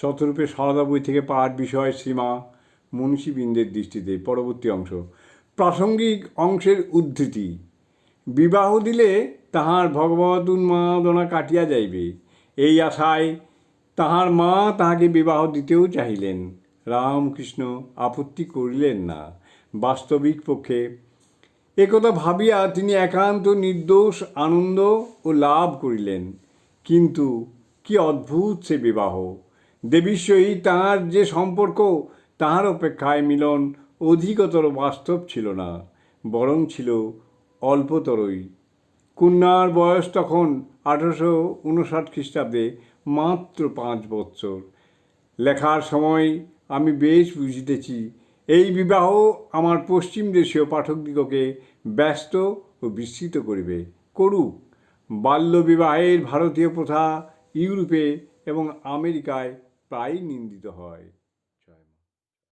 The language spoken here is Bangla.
শতরূপে সারদা বই থেকে পাঠ বিষয় সীমা মনীষীবৃন্দের দৃষ্টিতে পরবর্তী অংশ। প্রাসঙ্গিক অংশের উদ্ধৃতি, বিবাহ দিলে তাহার ভগবত উন্মাদনা কাটিয়া যাইবে। এই আশায় তাহার মা তাহাকে বিবাহ দিতেও চাহিলেন। রামকৃষ্ণ আপত্তি করিলেন না। বাস্তবিক পক্ষে একথা ভাবিয়া তিনি একান্ত নির্দোষ, আনন্দ ও লাভ করিলেন। কিন্তু কি অদ্ভুত সে বিবাহ! দেবীর সহিত তাঁর যে সম্পর্ক তাহার অপেক্ষায় মিলন অধিকতর বাস্তব ছিল না, বরং ছিল অল্পতরই। কন্যার বয়স তখন আঠারোশো উনষাট খ্রিস্টাব্দে মাত্র পাঁচ বৎসর। লেখার সময় আমি বেশ বুঝিতেছি, এই বিবাহ আমার পশ্চিম দেশীয় পাঠকদিগকে ব্যস্ত ও বিস্মিত করিবে। করুক, বাল্যবিবাহের ভারতীয় প্রথা ইউরোপে এবং আমেরিকায় প্রায়ই নিন্দিত হয়।